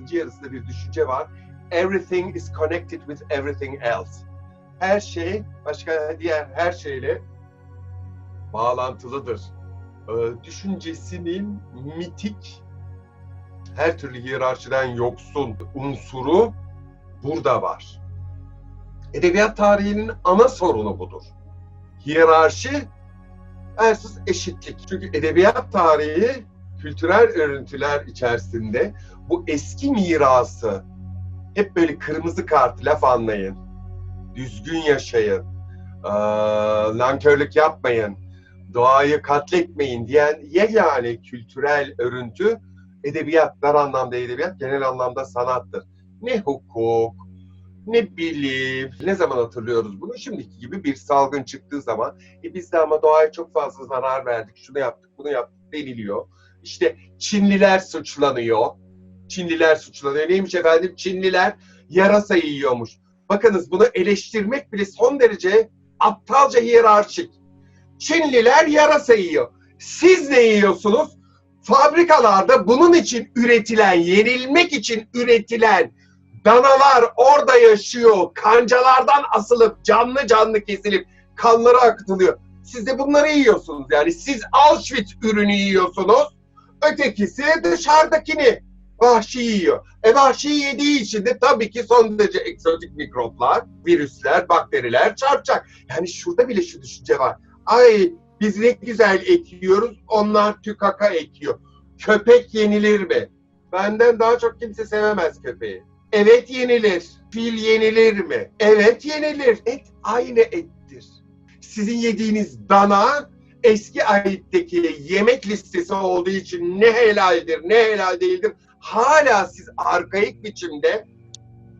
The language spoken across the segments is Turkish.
20. yüzyılın ikinci yarısında bir düşünce var. Everything is connected with everything else. Her şey başka diğer her şeyle bağlantılıdır. Ee, düşüncesinin mitik, her türlü hiyerarşiden yoksun unsuru burada var. Edebiyat tarihinin ana sorunu budur. Hiyerarşi versus eşitlik. Çünkü edebiyat tarihi kültürel örüntüler içerisinde bu eski mirası hep böyle kırmızı kart laf anlayın, düzgün yaşayın, ee, nankörlük yapmayın, doğayı katletmeyin diyen yegane kültürel örüntü edebiyat, dar anlamda edebiyat, genel anlamda sanattır. Ne hukuk, ne bilim. Ne zaman hatırlıyoruz bunu? Şimdiki gibi bir salgın çıktığı zaman e biz de ama doğaya çok fazla zarar verdik, şunu yaptık, bunu yaptık deniliyor. İşte Çinliler suçlanıyor. Çinliler suçlanıyor. Neymiş efendim? Çinliler yarasa yiyormuş. Bakınız bunu eleştirmek bile son derece aptalca hiyerarşik. Çinliler yarasa yiyor. Siz ne yiyorsunuz? Fabrikalarda bunun için üretilen, yenilmek için üretilen danalar orada yaşıyor. Kancalardan asılıp canlı canlı kesilip kanları akıtılıyor. Siz de bunları yiyorsunuz. Yani siz Auschwitz ürünü yiyorsunuz. Ötekisi dışarıdakini vahşi yiyor. E vahşi yediği için de tabii ki son derece egzotik mikroplar, virüsler, bakteriler çarpacak. Yani şurada bile şu düşünce var. Ay biz ne güzel et yiyoruz, onlar tükaka ekiyor. Köpek yenilir mi? Benden daha çok kimse sevemez köpeği. Evet yenilir. Fil yenilir mi? Evet yenilir. Et aynı ettir. Sizin yediğiniz dana eski ayetteki yemek listesi olduğu için ne helaldir ne helal değildir. Hala siz arkaik biçimde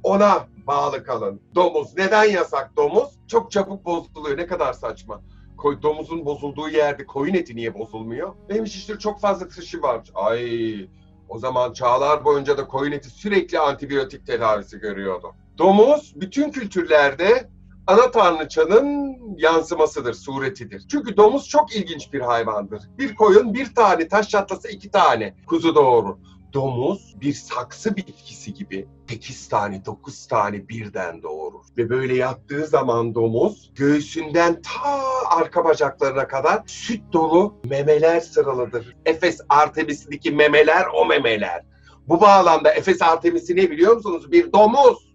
ona bağlı kalın. Domuz. Neden yasak domuz? Çok çabuk bozuluyor. Ne kadar saçma. Koy, domuzun bozulduğu yerde koyun eti niye bozulmuyor? Neymiş işte çok fazla tışı var. Ay o zaman çağlar boyunca da koyun eti sürekli antibiyotik tedavisi görüyordu. Domuz bütün kültürlerde ana tanrıçanın yansımasıdır, suretidir. Çünkü domuz çok ilginç bir hayvandır. Bir koyun bir tane, taş çatlasa iki tane kuzu doğurur. Domuz bir saksı bitkisi gibi 8 tane, 9 tane birden doğurur. Ve böyle yaptığı zaman domuz göğsünden ta arka bacaklarına kadar süt dolu memeler sıralıdır. Efes Artemis'indeki memeler o memeler. Bu bağlamda Efes Artemis'i ne biliyor musunuz? Bir domuz.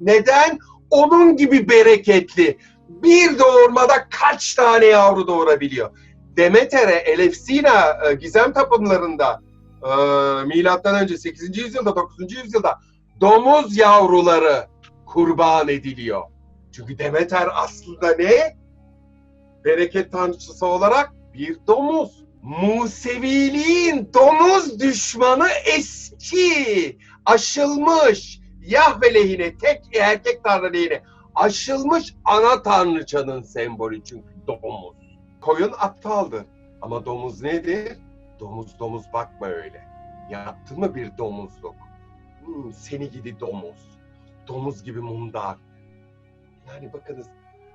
Neden? Onun gibi bereketli. Bir doğurmada kaç tane yavru doğurabiliyor? Demeter'e, Elefsina e, gizem tapınlarında e, milattan önce 8. yüzyılda 9. yüzyılda domuz yavruları kurban ediliyor. Çünkü Demeter aslında ne? Bereket tanrıçısı olarak bir domuz. Museviliğin domuz düşmanı eski, aşılmış, Yahve lehine, tek erkek tanrı lehine aşılmış ana tanrıçanın sembolü çünkü domuz. Koyun aptaldır ama domuz nedir? Domuz domuz bakma öyle. Yaptın mı bir domuzluk? Hmm, seni gidi domuz. Domuz gibi mundar. Yani bakınız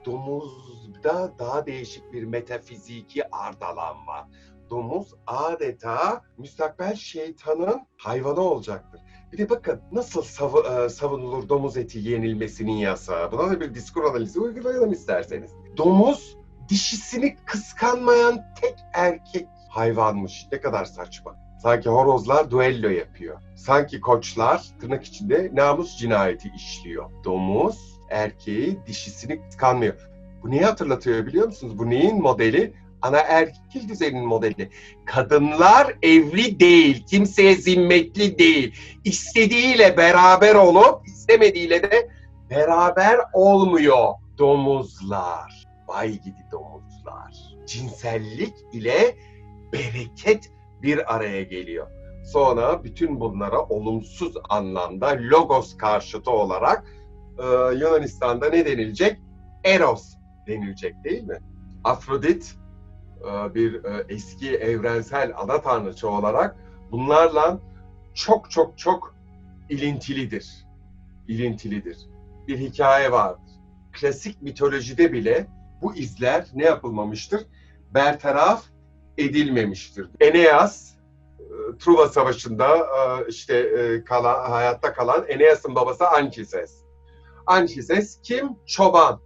domuzda daha değişik bir metafiziki ardalan var. Domuz adeta müstakbel şeytanın hayvanı olacaktır. Bir de bakın nasıl sav- e, savunulur domuz eti yenilmesinin yasağı. Buna da bir diskur analizi uygulayalım isterseniz. Domuz dişisini kıskanmayan tek erkek hayvanmış. Ne kadar saçma. Sanki horozlar duello yapıyor. Sanki koçlar tırnak içinde namus cinayeti işliyor. Domuz erkeği dişisini kıskanmıyor. Bu neyi hatırlatıyor biliyor musunuz? Bu neyin modeli? Ana erkil düzeninin modeli. Kadınlar evli değil, kimseye zimmetli değil. İstediğiyle beraber olup istemediğiyle de beraber olmuyor domuzlar. Vay gidi domuzlar. Cinsellik ile bereket bir araya geliyor. Sonra bütün bunlara olumsuz anlamda logos karşıtı olarak e, Yunanistan'da ne denilecek? Eros denilecek değil mi? Afrodit bir e, eski evrensel ana tanrıçı olarak bunlarla çok çok çok ilintilidir. İlintilidir. Bir hikaye vardır. Klasik mitolojide bile bu izler ne yapılmamıştır? Bertaraf edilmemiştir. Eneas, Truva Savaşı'nda e, işte e, kalan, hayatta kalan Eneas'ın babası Anchises. Anchises kim? Çoban.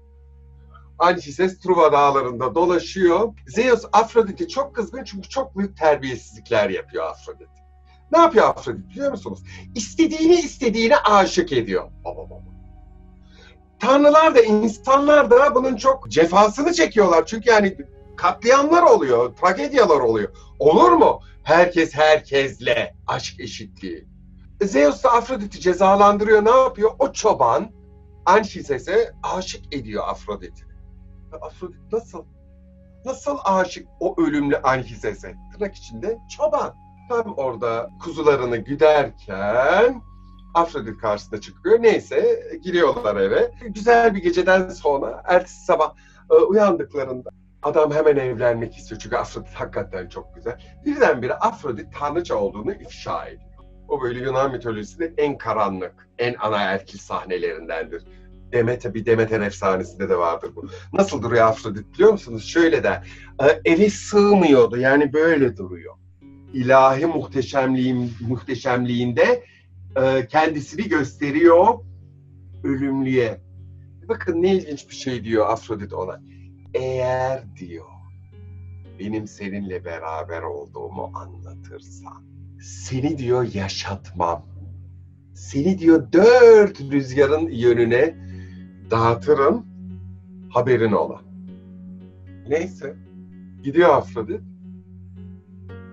Anchises Truva dağlarında dolaşıyor. Zeus Afrodit'e çok kızgın çünkü çok büyük terbiyesizlikler yapıyor Afrodit. Ne yapıyor Afrodit biliyor musunuz? İstediğini istediğine aşık ediyor. Baba baba. Tanrılar da insanlar da bunun çok cefasını çekiyorlar. Çünkü yani katliamlar oluyor, tragedyalar oluyor. Olur mu? Herkes herkesle aşk eşitliği. Zeus da Afrodit'i cezalandırıyor. Ne yapıyor? O çoban Anchites'e aşık ediyor Afrodit'i. Afrodit nasıl? Nasıl aşık o ölümlü Anchites'e? Tırnak içinde çoban. Tam orada kuzularını güderken Afrodit karşısına çıkıyor. Neyse gidiyorlar eve. Güzel bir geceden sonra ertesi sabah e, uyandıklarında adam hemen evlenmek istiyor. Çünkü Afrodit hakikaten çok güzel. Birdenbire Afrodit tanrıça olduğunu ifşa ediyor. O böyle Yunan mitolojisinin en karanlık, en ana erkil sahnelerindendir. Demeter, bir Demeter efsanesinde de vardır bu. Nasıl duruyor Afrodit biliyor musunuz? Şöyle de, e, eve sığmıyordu yani böyle duruyor. İlahi muhteşemliğin, muhteşemliğinde e, kendisini gösteriyor ölümlüye. Bakın ne ilginç bir şey diyor Afrodit ona. Eğer diyor benim seninle beraber olduğumu anlatırsan seni diyor yaşatmam. Seni diyor dört rüzgarın yönüne dağıtırım haberin ola. Neyse gidiyor Afrodit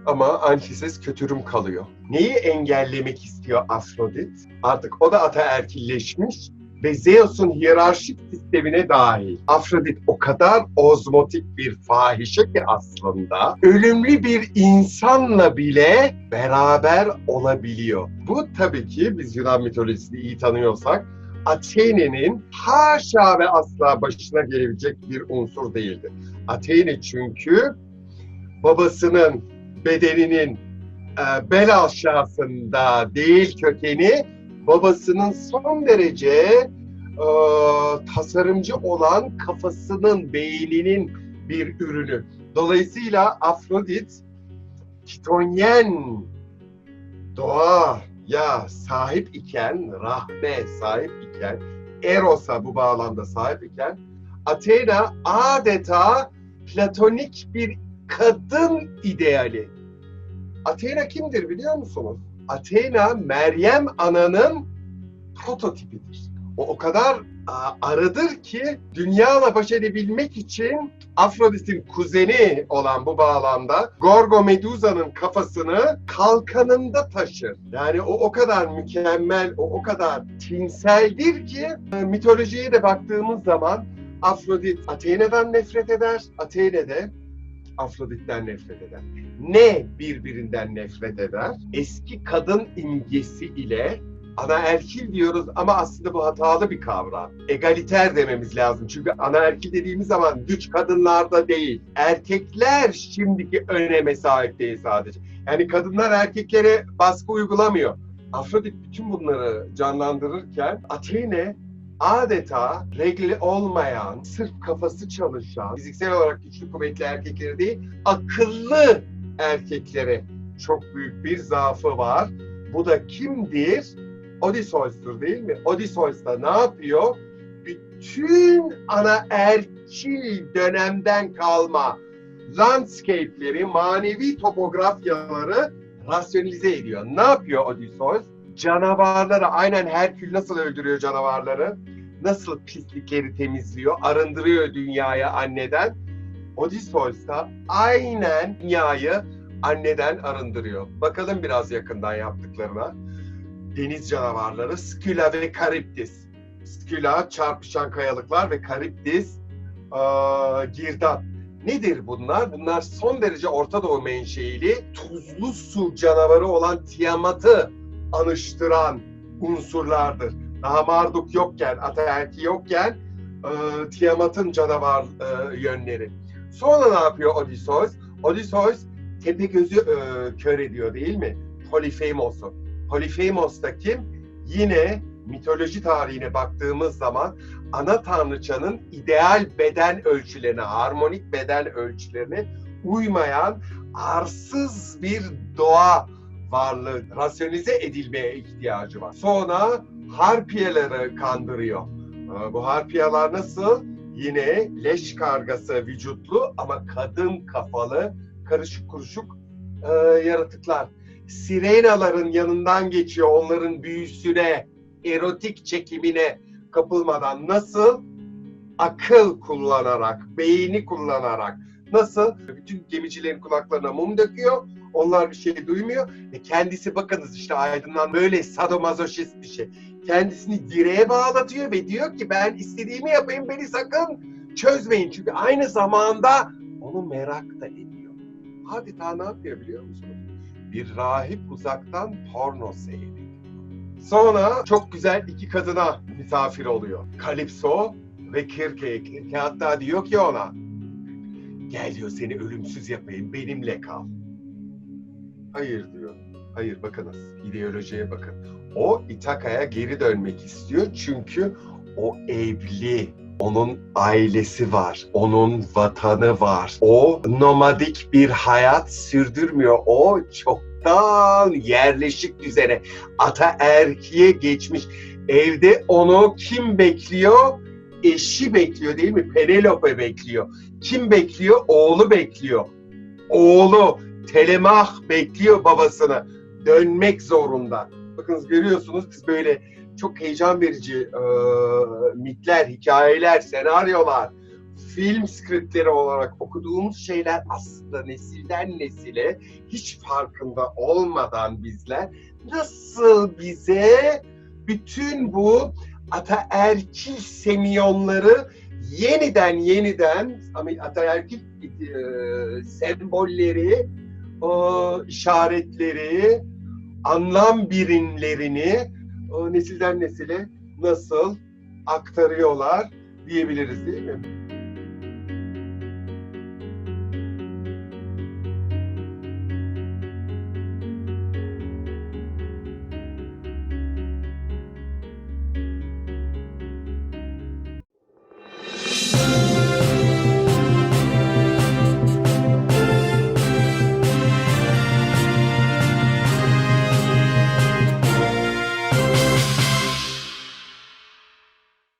ama Anchises kötürüm kalıyor. Neyi engellemek istiyor Afrodit? Artık o da ataerkilleşmiş ve Zeus'un hiyerarşik sistemine dahil. Afrodit o kadar ozmotik bir fahişe ki aslında ölümlü bir insanla bile beraber olabiliyor. Bu tabii ki biz Yunan mitolojisini iyi tanıyorsak Athene'nin haşa ve asla başına gelebilecek bir unsur değildi. Athene çünkü babasının bedeninin e, bel aşağısında değil kökeni babasının son derece e, tasarımcı olan kafasının, beyninin bir ürünü. Dolayısıyla Afrodit Kitonyen doğaya sahip iken, rahme sahip iken, Eros'a bu bağlamda sahip iken Athena adeta platonik bir kadın ideali. Athena kimdir biliyor musunuz? Athena Meryem Ana'nın prototipidir. O o kadar arıdır ki dünyayla baş edebilmek için Afrodit'in kuzeni olan bu bağlamda Gorgo Medusa'nın kafasını kalkanında taşır. Yani o o kadar mükemmel, o o kadar tinseldir ki e, mitolojiye de baktığımız zaman Afrodit Athena'dan nefret eder, Athene de Afrodit'ten nefret eder. Ne birbirinden nefret eder? Eski kadın imgesi ile anaerkil diyoruz ama aslında bu hatalı bir kavram. Egaliter dememiz lazım. Çünkü anaerkil dediğimiz zaman güç kadınlarda değil. Erkekler şimdiki öneme sahip değil sadece. Yani kadınlar erkeklere baskı uygulamıyor. Afrodit bütün bunları canlandırırken Athene adeta regli olmayan, sırf kafası çalışan, fiziksel olarak güçlü kuvvetli erkekleri değil, akıllı erkeklere çok büyük bir zaafı var. Bu da kimdir? Odysseus'tur değil mi? Odysseus da ne yapıyor? Bütün ana erkil dönemden kalma landscape'leri, manevi topografyaları rasyonize ediyor. Ne yapıyor Odysseus? Canavarları, aynen Herkül nasıl öldürüyor canavarları? Nasıl pislikleri temizliyor, arındırıyor dünyayı anneden? Odysseus da aynen dünyayı anneden arındırıyor. Bakalım biraz yakından yaptıklarına. Deniz canavarları Skylla ve Charybdis. Skylla çarpışan kayalıklar ve Charybdis aa, girdap. Nedir bunlar? Bunlar son derece Orta Doğu menşeili tuzlu su canavarı olan Tiamat'ı anıştıran unsurlardır. Daha Marduk yokken, Ataerki yokken e, Tiamat'ın canavar e, yönleri. Sonra ne yapıyor Odysseus? Odysseus Tepegöz'ü e, kör ediyor değil mi? Polifemos'u. Polifemos da kim? Yine mitoloji tarihine baktığımız zaman ana tanrıçanın ideal beden ölçülerine, harmonik beden ölçülerine uymayan arsız bir doğa varlığı rasyonize edilmeye ihtiyacı var. Sonra harpiyeleri kandırıyor. Ee, Bu harpiyalar nasıl? Yine leş kargası vücutlu ama kadın kafalı karışık kuruşuk e, yaratıklar. Sirenaların yanından geçiyor onların büyüsüne, erotik çekimine kapılmadan nasıl? Akıl kullanarak, beyni kullanarak. Nasıl? Bütün gemicilerin kulaklarına mum döküyor. Onlar bir şey duymuyor. E kendisi bakınız işte aydınlan böyle sadomazoşist bir şey. Kendisini direğe bağlatıyor ve diyor ki ben istediğimi yapayım beni sakın çözmeyin. Çünkü aynı zamanda onu merak da ediyor. Adeta ne yapıyor biliyor musunuz? Bir rahip uzaktan porno seyrediyor. Sonra çok güzel iki kadına misafir oluyor. Kalipso ve Kirke. Kirke hatta diyor ki ona gel diyor seni ölümsüz yapayım benimle kal. Hayır diyor. Hayır bakınız ideolojiye bakın. O İtaka'ya geri dönmek istiyor çünkü o evli. Onun ailesi var. Onun vatanı var. O nomadik bir hayat sürdürmüyor. O çoktan yerleşik düzene ata erkiye geçmiş. Evde onu kim bekliyor? Eşi bekliyor değil mi? Penelope bekliyor. Kim bekliyor? Oğlu bekliyor. Oğlu Telemah bekliyor babasını. Dönmek zorunda. Bakınız görüyorsunuz biz böyle çok heyecan verici e, mitler, hikayeler, senaryolar, film skriptleri olarak okuduğumuz şeyler aslında nesilden nesile hiç farkında olmadan bizler nasıl bize bütün bu ataerkil semiyonları yeniden yeniden ataerkil e, sembolleri, o işaretleri, anlam birimlerini nesilden nesile nasıl aktarıyorlar diyebiliriz değil mi?